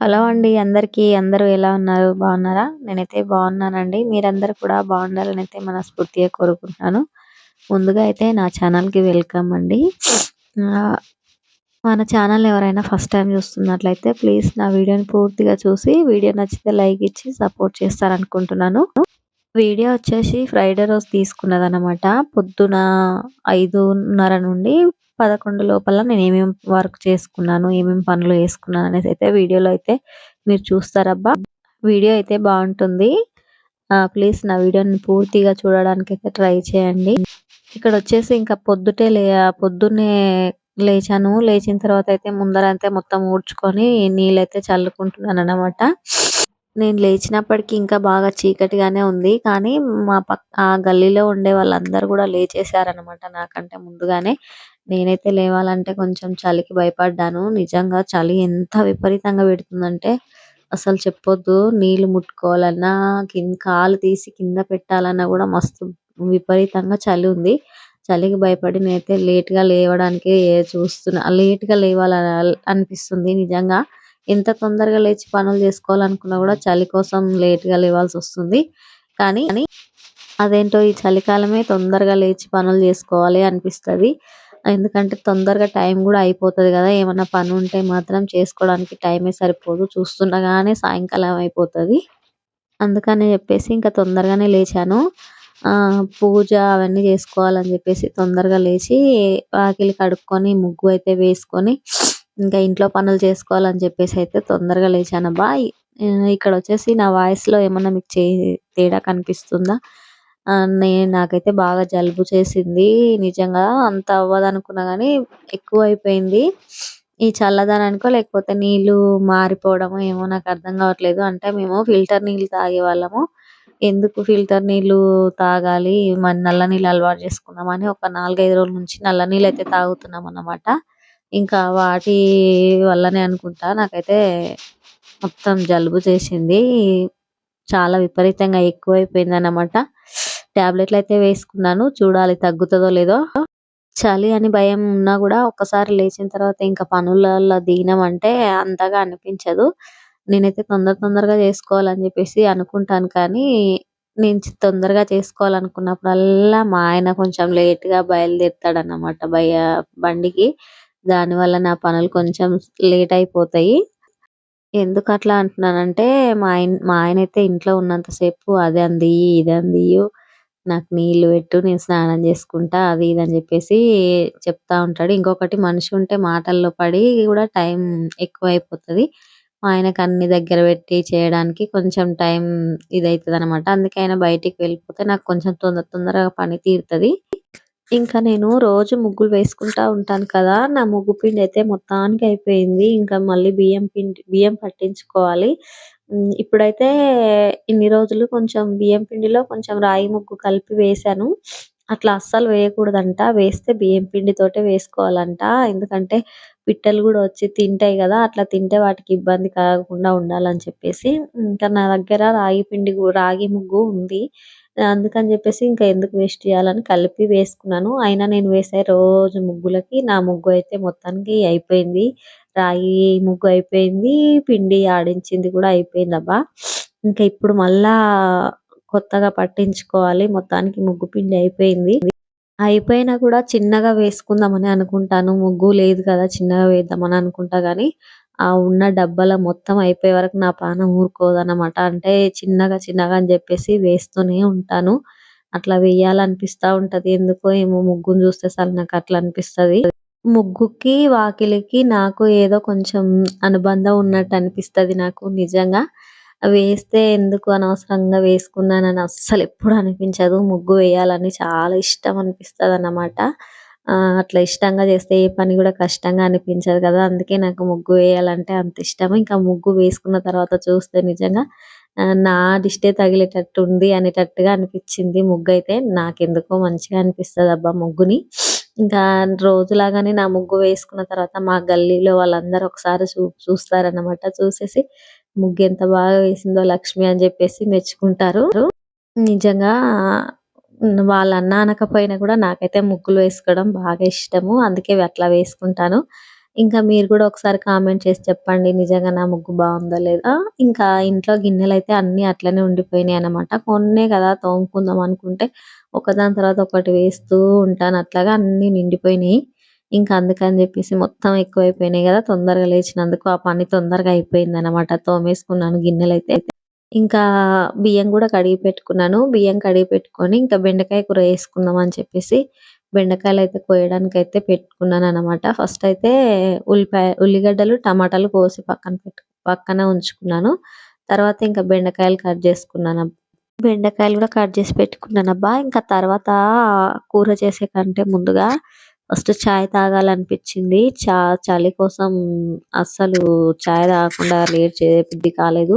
Hello అండి అందరికీ అందరూ ఎలా ఉన్నారు? బాగున్నారా? నేనైతే బాగున్నానండి. మీరందరూ కూడా బాగుండాలని అయితే మనస్ఫూర్తిగా కోరుకుంటున్నాను. ముందుగా అయితే నా ఛానల్కి వెల్కమ్ అండి. మన ఛానల్ ఎవరైనా ఫస్ట్ టైం చూస్తున్నట్లయితే ప్లీజ్ నా వీడియోని పూర్తిగా చూసి వీడియో నచ్చితే లైక్ ఇచ్చి సపోర్ట్ చేస్తారనుకుంటున్నాను. వీడియో వచ్చేసి ఫ్రైడే రోజు తీసుకున్నదనమాట పొద్దున ఐదున్నర నుండి పదకొండు లోపల నేను ఏమేమి వర్క్ చేసుకున్నాను ఏమేమి పనులు వేసుకున్నాను అనేసి అయితే వీడియోలో అయితే మీరు చూస్తారబ్బా. వీడియో అయితే బాగుంటుంది. ప్లీజ్ నా వీడియోని పూర్తిగా చూడడానికి అయితే ట్రై చేయండి. ఇక్కడ వచ్చేసి ఇంకా పొద్దుటే లే పొద్దున్నే లేచాను. లేచిన తర్వాత అయితే ముందర అయితే మొత్తం ఊడ్చుకొని నీళ్ళైతే చల్లుకుంటున్నాను అనమాట నేను లేచినప్పటికీ ఇంకా బాగా చీకటిగానే ఉంది. కానీ మా పక్క ఆ గల్లీలో ఉండే వాళ్ళందరూ కూడా లేచేశారనమాట నాకంటే ముందుగానే. నేనైతే లేవాలంటే కొంచెం చలికి భయపడ్డాను. నిజంగా చలి ఎంత విపరీతంగా పెడుతుందంటే అసలు చెప్పొద్దు. నీళ్ళు ముట్టుకోవాలన్నా కింద కాలు తీసి కింద పెట్టాలన్నా కూడా మస్తు విపరీతంగా చలి ఉంది. చలికి భయపడి నేనైతే లేట్గా లేవడానికి చూస్తున్నా లేట్గా లేవాలని అనిపిస్తుంది నిజంగా. ఎంత తొందరగా లేచి పనులు చేసుకోవాలనుకున్నా కూడా చలి కోసం లేట్గా లేవాల్సి వస్తుంది. కానీ అదేంటో ఈ చలికాలమే తొందరగా లేచి పనులు చేసుకోవాలి అనిపిస్తుంది. ఎందుకంటే తొందరగా టైం కూడా అయిపోతుంది కదా ఏమన్నా పని ఉంటే మాత్రం చేసుకోవడానికి టైమే సరిపోదు. చూస్తుండగానే సాయంకాలం అయిపోతుంది. అందుకని చెప్పేసి ఇంకా తొందరగానే లేచాను. పూజ అవన్నీ చేసుకోవాలని చెప్పేసి తొందరగా లేచి వాకిలి కడుక్కొని ముగ్గు అయితే వేసుకొని ఇంకా ఇంట్లో పనులు చేసుకోవాలని చెప్పేసి అయితే తొందరగా లేచానబ్బా ఇక్కడ వచ్చేసి నా వాయిస్లో ఏమన్నా మీకు చే తేడా కనిపిస్తుందా? నేను నాకైతే బాగా జలుబు చేసింది. నిజంగా అంత అవ్వదు అనుకున్నా కానీ ఎక్కువ అయిపోయింది ఈ చల్లదనానికో లేకపోతే నీళ్ళు మారిపోవడమో ఏమో నాకు అర్థం కావట్లేదు. అంటే మేము ఫిల్టర్ నీళ్ళు తాగేవాళ్ళము ఎందుకు ఫిల్టర్ నీళ్ళు తాగాలి? మన నల్ల నీళ్ళు అలవాటు చేసుకుందామని ఒక నాలుగైదు రోజుల నుంచి నల్ల నీళ్ళు అయితే తాగుతున్నాం అన్నమాట ఇంకా వాటి వల్లనే అనుకుంటా. నాకైతే మొత్తం జలుబు చేసింది. చాలా విపరీతంగా ఎక్కువైపోయింది అన్నమాట ట్యాబ్లెట్లు అయితే వేసుకున్నాను. చూడాలి తగ్గుతుందో లేదో. చలి అని భయం ఉన్నా కూడా ఒక్కసారి లేచిన తర్వాత ఇంకా పనులలో దిగినాం అంటే అంతగా అనిపించదు. నేనైతే తొందర తొందరగా చేసుకోవాలని చెప్పేసి అనుకుంటాను కానీ నేను తొందరగా చేసుకోవాలనుకున్నప్పుడల్లా మా ఆయన కొంచెం లేట్గా బయలుదేరుతాడు అన్నమాట భయ బండికి. దానివల్ల నా పనులు కొంచెం లేట్ అయిపోతాయి. ఎందుకు అట్లా అంటున్నానంటే మా ఆయన మా ఆయన అయితే ఇంట్లో ఉన్నంతసేపు అది అంది ఇది అంది నాకు నీళ్ళు పెట్టు నేను స్నానం చేసుకుంటా అది ఇది అని చెప్పేసి చెప్తా ఉంటాడు. ఇంకొకటి మనిషి ఉంటే మాటల్లో పడి కూడా టైం ఎక్కువ అయిపోతుంది మా ఆయనకు అన్ని దగ్గర పెట్టి చేయడానికి కొంచెం టైం ఇదవుతుంది అనమాట అందుకే ఆయన బయటికి వెళ్ళిపోతే నాకు కొంచెం తొందర తొందరగా పని తీరుతుంది. ఇంకా నేను రోజు ముగ్గులు వేసుకుంటా ఉంటాను కదా నా ముగ్గు పిండి అయితే మొత్తానికి అయిపోయింది. ఇంకా మళ్ళీ బియ్యం పిండి బియ్యం పట్టించుకోవాలి. ఇప్పుడైతే ఇన్ని రోజులు కొంచెం బియ్యం పిండిలో కొంచెం రాయి ముగ్గు కలిపి వేశాను. అట్లా అస్సలు వేయకూడదంట. వేస్తే బియ్యం పిండితోటే వేసుకోవాలంట. ఎందుకంటే పిట్టలు కూడా వచ్చి తింటాయి కదా అట్లా తింటే వాటికి ఇబ్బంది కాకుండా ఉండాలని చెప్పేసి. ఇంకా నా దగ్గర రాగి పిండి రాగి ముగ్గు ఉంది. అందుకని చెప్పేసి ఇంకా ఎందుకు వేస్ట్ చేయాలని కలిపి వేసుకున్నాను. అయినా నేను వేసే రోజు ముగ్గులకి నా ముగ్గు అయితే మొత్తానికి అయిపోయింది. రాగి ముగ్గు అయిపోయింది పిండి ఆడించింది కూడా అయిపోయింది అబ్బా ఇంకా ఇప్పుడు మళ్ళా కొత్తగా పట్టించుకోవాలి. మొత్తానికి ముగ్గు పిండి అయిపోయింది. అయిపోయినా కూడా చిన్నగా వేసుకుందామని అనుకుంటాను. ముగ్గు లేదు కదా చిన్నగా వేద్దామని అనుకుంటా కానీ ఆ ఉన్న డబ్బాల మొత్తం అయిపోయే వరకు నా పానం ఊరుకోదన్నమాట. అంటే చిన్నగా చిన్నగా అని చెప్పేసి వేస్తూనే ఉంటాను. అట్లా వేయాలనిపిస్తా ఉంటది. ఎందుకో ఏమో ముగ్గును చూస్తే సార్ నాకు అట్లా అనిపిస్తది. ముగ్గుకి వాకిలికి నాకు ఏదో కొంచెం అనుబంధం ఉన్నట్టు అనిపిస్తది నాకు నిజంగా. వేస్తే ఎందుకు అనవసరంగా వేసుకున్నానని అస్సలు ఎప్పుడు అనిపించదు. ముగ్గు వేయాలని చాలా ఇష్టం అనిపిస్తది అన్నమాట అట్లా ఇష్టంగా చేస్తే ఏ పని కూడా కష్టంగా అనిపించదు కదా. అందుకే నాకు ముగ్గు వేయాలంటే అంత ఇష్టం. ఇంకా ముగ్గు వేసుకున్న తర్వాత చూస్తే నిజంగా నా దిష్టే తగిలేటట్టు ఉంది అనేటట్టుగా అనిపించింది ముగ్గు అయితే. నాకెందుకో మంచిగా అనిపిస్తుంది అబ్బా ముగ్గుని. ఇంకా రోజులాగానే నా ముగ్గు వేసుకున్న తర్వాత మా గల్లీలో వాళ్ళందరూ ఒకసారి చూ చూస్తారన్నమాట. చూసేసి ముగ్గు ఎంత బాగా వేసిందో లక్ష్మి అని చెప్పేసి మెచ్చుకుంటారు. నిజంగా వాళ్ళ అన్న అనకపోయినా కూడా నాకైతే ముగ్గులు వేసుకోవడం బాగా ఇష్టము. అందుకే అట్లా వేసుకుంటాను. ఇంకా మీరు కూడా ఒకసారి కామెంట్ చేసి చెప్పండి నిజంగా నా ముగ్గు బాగుందా లేదా? ఇంకా ఇంట్లో గిన్నెలు అయితే అన్ని అట్లనే ఉండిపోయినాయి అనమాట కొన్నే కదా తోముకుందాం అనుకుంటే ఒకదాని తర్వాత ఒకటి వేస్తూ ఉంటాను. అట్లాగా అన్ని నిండిపోయినాయి. ఇంకా అందుకని చెప్పేసి మొత్తం ఎక్కువైపోయినాయి కదా తొందరగా లేచినందుకు ఆ పని తొందరగా అయిపోయింది అనమాట తోమేసుకున్నాను గిన్నెలు అయితే ఇంకా బియ్యం కూడా కడిగి పెట్టుకున్నాను. బియ్యం కడిగి పెట్టుకొని ఇంకా బెండకాయ కూర వేసుకుందాం అని చెప్పేసి బెండకాయలు అయితే కోయడానికి అయితే పెట్టుకున్నాను అనమాట ఫస్ట్ అయితే ఉల్లిపాయ ఉల్లిగడ్డలు టమాటాలు కోసి పక్కన పెట్టు పక్కన ఉంచుకున్నాను. తర్వాత ఇంకా బెండకాయలు కట్ చేసుకున్నాను బెండకాయలు కూడా కట్ చేసి పెట్టుకున్నాను అబ్బా. ఇంకా తర్వాత కూర చేసే కంటే ముందుగా ఫస్ట్ చాయ్ తాగాలనిపించింది. చా చలి కోసం అస్సలు చాయ్ తాగకుండా లేట్ చేయబుద్ధి కాలేదు.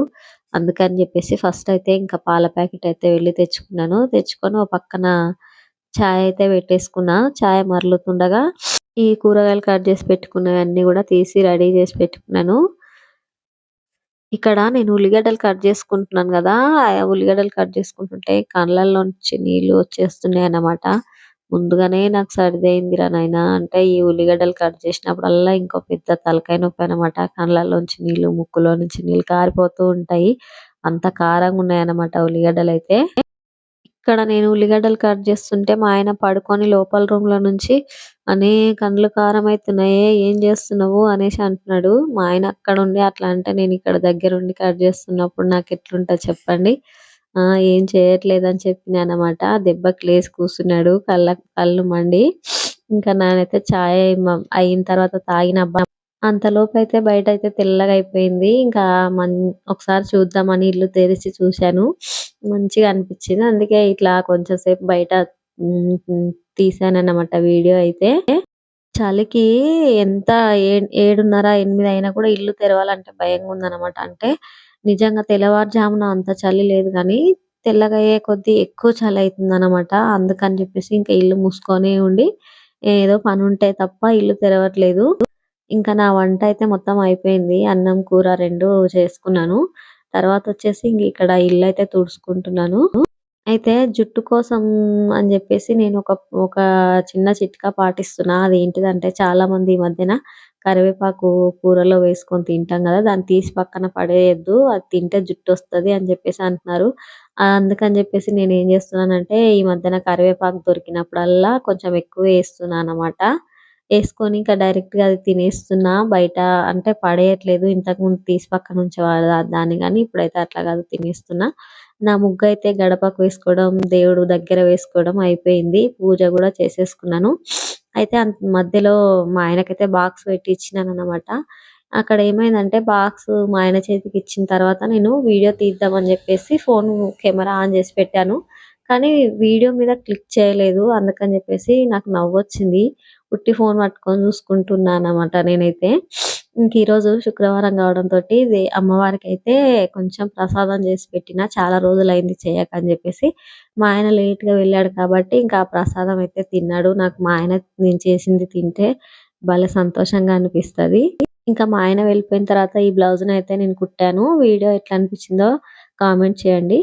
అందుకని చెప్పేసి ఫస్ట్ అయితే ఇంకా పాల ప్యాకెట్ అయితే వెళ్ళి తెచ్చుకున్నాను. తెచ్చుకొని ఓ పక్కన చాయ్ అయితే పెట్టేసుకున్నా. చాయ్ మరలుతుండగా ఈ కూరగాయలు కట్ చేసి పెట్టుకున్నవన్నీ కూడా తీసి రెడీ చేసి పెట్టుకున్నాను. ఇక్కడ నేను ఉల్లిగడ్డలు కట్ చేసుకుంటున్నాను కదా ఉల్లిగడ్డలు కట్ చేసుకుంటుంటే కళ్ళల్లో నుంచి నీళ్ళు వచ్చేస్తున్నాయి అన్నమాట ముందుగానే నాకు సర్దయిందిరా నాయన. అంటే ఈ ఉల్లిగడ్డలు కట్ చేసినప్పుడల్లా ఇంకో పెద్ద తలకాయ నొప్పి అనమాట కళ్ళల్లోంచి నీళ్ళు ముక్కులో నుంచి నీళ్ళు కారిపోతూ ఉంటాయి. అంత కారంగా ఉన్నాయన్నమాట ఉల్లిగడ్డలు అయితే. ఇక్కడ నేను ఉల్లిగడ్డలు కట్ చేస్తుంటే మా ఆయన పడుకొని లోపల రూమ్లో నుంచి అనే కండ్లు కారం అవుతున్నాయే ఏం చేస్తున్నావు? అనేసి అంటున్నాడు. మా ఆయన అక్కడ ఉండి అట్లా అంటే నేను ఇక్కడ దగ్గర ఉండి కట్ చేస్తున్నప్పుడు నాకు ఎట్లుంటా చెప్పండి. ఆ ఏం చేయట్లేదని చెప్పింది అనమాట దెబ్బకి లేసి కూర్చున్నాడు. కళ్ళ కళ్ళు మండి. ఇంకా నానైతే చాయ్ అయిన తర్వాత తాగిన అంతలోపు అయితే బయట అయితే తెల్లగా అయిపోయింది. ఇంకా మన్ ఒకసారి చూద్దామని ఇల్లు తెరిచి చూశాను. మంచిగా అనిపించింది. అందుకే ఇట్లా కొంచెం సేపు బయట తీసాను అన్నమాట వీడియో అయితే. చలికి ఎంత ఏడున్నర ఎనిమిది అయినా కూడా ఇల్లు తెరవాలంటే భయంగా ఉందన్నమాట అంటే నిజంగా తెల్లవారుజామున అంత చలి లేదు కానీ తెల్లగా అయ్యే కొద్దీ ఎక్కువ చలి అవుతుంది అనమాట అందుకని చెప్పేసి ఇంకా ఇల్లు మూసుకొని ఉండి ఏదో పని ఉంటే తప్ప ఇల్లు తెరవట్లేదు. ఇంకా నా వంట అయితే మొత్తం అయిపోయింది. అన్నం కూర రెండు చేసుకున్నాను. తర్వాత వచ్చేసి ఇంక ఇక్కడ ఇల్లు అయితే తుడుచుకుంటున్నాను. అయితే జుట్టు కోసం అని చెప్పేసి నేను ఒక ఒక చిన్న చిట్కా పాటిస్తున్నా. అది ఏంటిదంటే చాలా మంది ఈ మధ్యన కరివేపాకు కూరలో వేసుకొని తింటాం కదా దాన్ని తీసి పక్కన పడేయద్దు అది తింటే జుట్టు వస్తుంది అని చెప్పేసి అంటున్నారు. అందుకని చెప్పేసి నేను ఏం చేస్తున్నానంటే ఈ మధ్యన కరివేపాకు దొరికినప్పుడల్లా కొంచెం ఎక్కువ వేస్తున్నాను అనమాట వేసుకొని ఇంకా డైరెక్ట్గా అది తినేస్తున్నా బయట అంటే పడేయట్లేదు ఇంతకుముందు తీసి పక్కన ఉంచేవాళ్ళు దాన్ని కానీ ఇప్పుడైతే అట్లా కాదు తినేస్తున్నా. నా ముగ్గు అయితే గడపకు వేసుకోవడం దేవుడు దగ్గర వేసుకోవడం అయిపోయింది పూజ కూడా చేసేసుకున్నాను. అయితే మధ్యలో మా ఆయనకైతే బాక్స్ పెట్టి ఇచ్చినాను అనమాట అక్కడ ఏమైందంటే బాక్స్ మా ఆయన చేతికి ఇచ్చిన తర్వాత నేను వీడియో తీద్దామని చెప్పేసి ఫోన్ కెమెరా ఆన్ చేసి పెట్టాను. కానీ వీడియో మీద క్లిక్ చేయలేదు. అందుకని చెప్పేసి నాకు నవ్వు వచ్చింది ఉట్టి ఫోన్ పట్టుకొని చూసుకుంటున్నాను అనమాట నేనైతే. ఇంక ఈరోజు శుక్రవారం కావడంతో ఇది అమ్మవారికి అయితే కొంచెం ప్రసాదం చేసి పెట్టిన చాలా రోజులైంది చేయక అని చెప్పేసి మా ఆయన లేట్గా వెళ్ళాడు కాబట్టి ఇంకా ఆ ప్రసాదం అయితే తిన్నాడు. నాకు మా ఆయన నేను చేసింది తింటే భలే సంతోషంగా అనిపిస్తుంది. ఇంకా మా ఆయన వెళ్ళిపోయిన తర్వాత ఈ బ్లౌజ్ అయితే నేను కుట్టాను. వీడియో ఎట్లా అనిపించిందో కామెంట్ చేయండి.